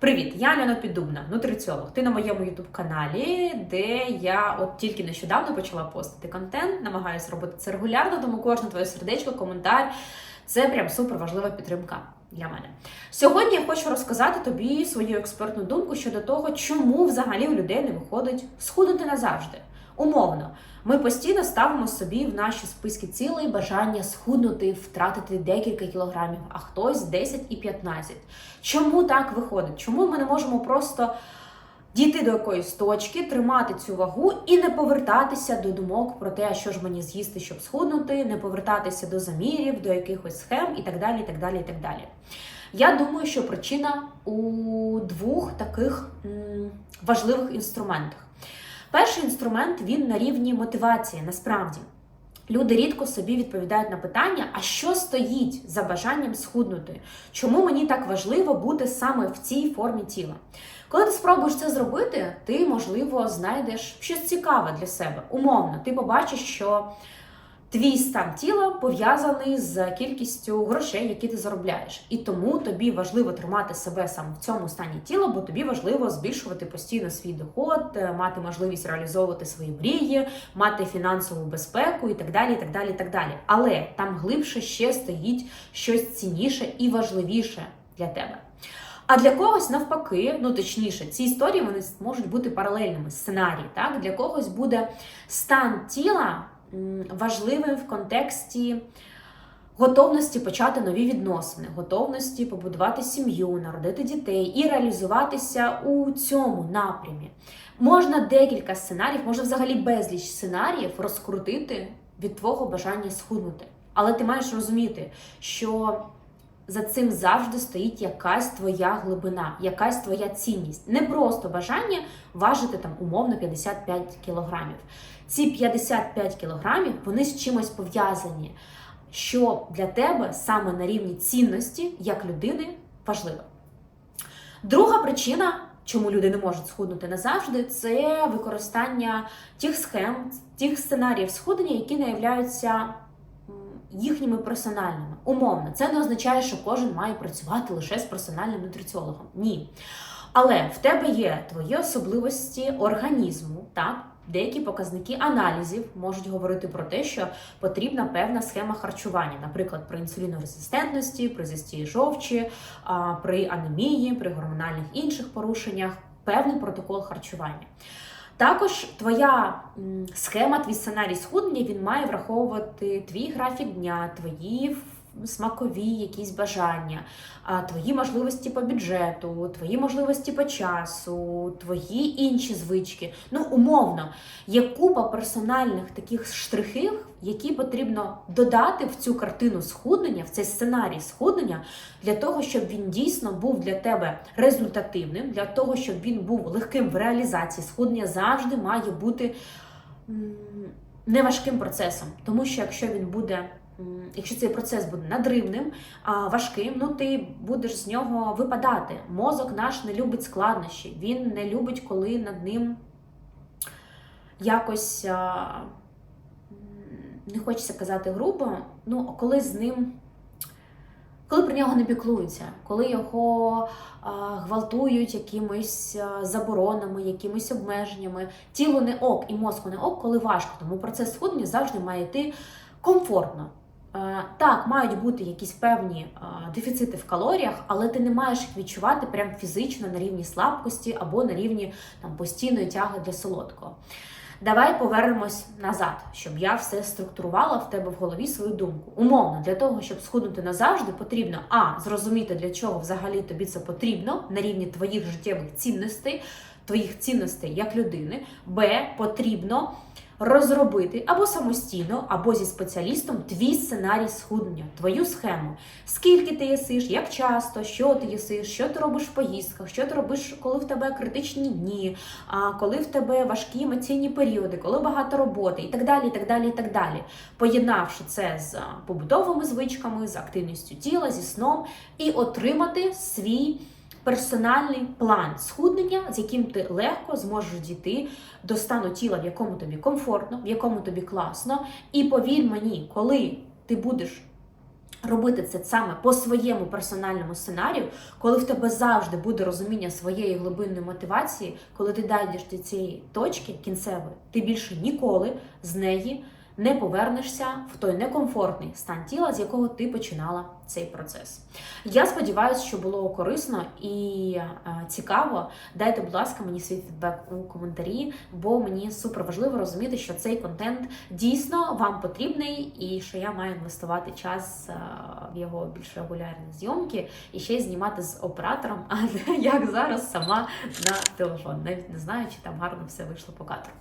Привіт, я Альона Піддубна, нутриціолог. Ти на моєму ютуб-каналі, де я от тільки нещодавно почала постити контент, намагаюся робити це регулярно, тому кожне твоє сердечко, коментар це прям супер важлива підтримка для мене. Сьогодні я хочу розказати тобі свою експертну думку щодо того, чому взагалі у людей не виходить схуднути назавжди. Умовно, ми постійно ставимо собі в наші списки цілей бажання схуднути, втратити декілька кілограмів, а хтось 10 і 15. Чому так виходить? Чому ми не можемо просто дійти до якоїсь точки, тримати цю вагу і не повертатися до думок про те, що ж мені з'їсти, щоб схуднути, не повертатися до замірів, до якихось схем і так далі. і так далі, і так далі. Я думаю, що причина у двох таких важливих інструментах. Перший інструмент він на рівні мотивації. Насправді люди рідко собі відповідають на питання, а що стоїть за бажанням схуднути? Чому мені так важливо бути саме в цій формі тіла? Коли ти спробуєш це зробити, ти, можливо, знайдеш щось цікаве для себе. Умовно, ти побачиш, що твій стан тіла пов'язаний з кількістю грошей, які ти заробляєш. І тому тобі важливо тримати себе саме в цьому стані тіла, бо тобі важливо збільшувати постійно свій доход, е, мати можливість реалізовувати свої мрії, мати фінансову безпеку і так далі. і так далі, і так далі. Але там глибше ще стоїть щось цінніше і важливіше для тебе. А для когось навпаки, ну точніше, ці історії вони можуть бути паралельними сценарії. Так для когось буде стан тіла важливим в контексті готовності почати нові відносини, готовності побудувати сім'ю, народити дітей і реалізуватися у цьому напрямі. Можна декілька сценаріїв, можна взагалі безліч сценаріїв розкрутити від твого бажання схуднути. Але ти маєш розуміти, що за цим завжди стоїть якась твоя глибина, якась твоя цінність. Не просто бажання важити там умовно 55 кілограмів. Ці 55 кілограмів вони з чимось пов'язані, що для тебе саме на рівні цінності як людини важливо. Друга причина. Чому люди не можуть схуднути назавжди, це використання тих схем, тих сценаріїв схудення, які не являються їхніми персональними. Умовно, це не означає, що кожен має працювати лише з персональним нутриціологом. Ні. Але в тебе є твої особливості організму, так? Деякі показники аналізів можуть говорити про те, що потрібна певна схема харчування, наприклад, при інсулінорезистентності, при застії жовчі, при анемії, при гормональних інших порушеннях, певний протокол харчування. Також твоя схема, твій сценарій схуднення він має враховувати твій графік дня, твої смакові якісь бажання, твої можливості по бюджету, твої можливості по часу, твої інші звички. Ну, умовно, є купа персональних таких штрихів, які потрібно додати в цю картину схуднення, в цей сценарій схуднення, для того, щоб він дійсно був для тебе результативним, для того, щоб він був легким в реалізації. Схуднення завжди має бути неважким процесом, тому що якщо він буде якщо цей процес буде надривним, важким, ну ти будеш з нього випадати. Мозок наш не любить складнощі, він не любить, коли над ним якось не хочеться казати грубо, ну коли з ним. Коли про нього не піклуються, коли його а, гвалтують якимись заборонами, якимись обмеженнями, тіло не ок і мозку не ок, коли важко. Тому процес схуднення завжди має йти комфортно. Е, так, мають бути якісь певні е, дефіцити в калоріях, але ти не маєш їх відчувати прям фізично на рівні слабкості або на рівні там, постійної тяги для солодкого. Давай повернемось назад, щоб я все структурувала в тебе в голові свою думку. Умовно, для того, щоб схуднути назавжди, потрібно а. Зрозуміти, для чого взагалі тобі це потрібно на рівні твоїх життєвих цінностей, твоїх цінностей як людини, б. Потрібно розробити або самостійно, або зі спеціалістом твій сценарій схуднення, твою схему. Скільки ти їсиш, як часто, що ти їсиш, що ти робиш в поїздках, що ти робиш, коли в тебе критичні дні, коли в тебе важкі емоційні періоди, коли багато роботи, і так далі. і так далі, і так далі. Поєднавши це з побутовими звичками, з активністю тіла, зі сном, і отримати свій персональний план схуднення, з яким ти легко зможеш дійти до стану тіла, в якому тобі комфортно, в якому тобі класно. І повір мені, коли ти будеш робити це саме по своєму персональному сценарію, коли в тебе завжди буде розуміння своєї глибинної мотивації, коли ти дійдеш до цієї точки кінцевої, ти більше ніколи з неї не повернешся в той некомфортний стан тіла, з якого ти починала цей процес. Я сподіваюся, що було корисно і е, цікаво. Дайте, будь ласка, мені свій фідбек у коментарі, бо мені супер важливо розуміти, що цей контент дійсно вам потрібний, і що я маю інвестувати час е, в його більш регулярні зйомки і ще й знімати з оператором, а не як зараз сама на телефон. Навіть не знаю, чи там гарно все вийшло по кадру.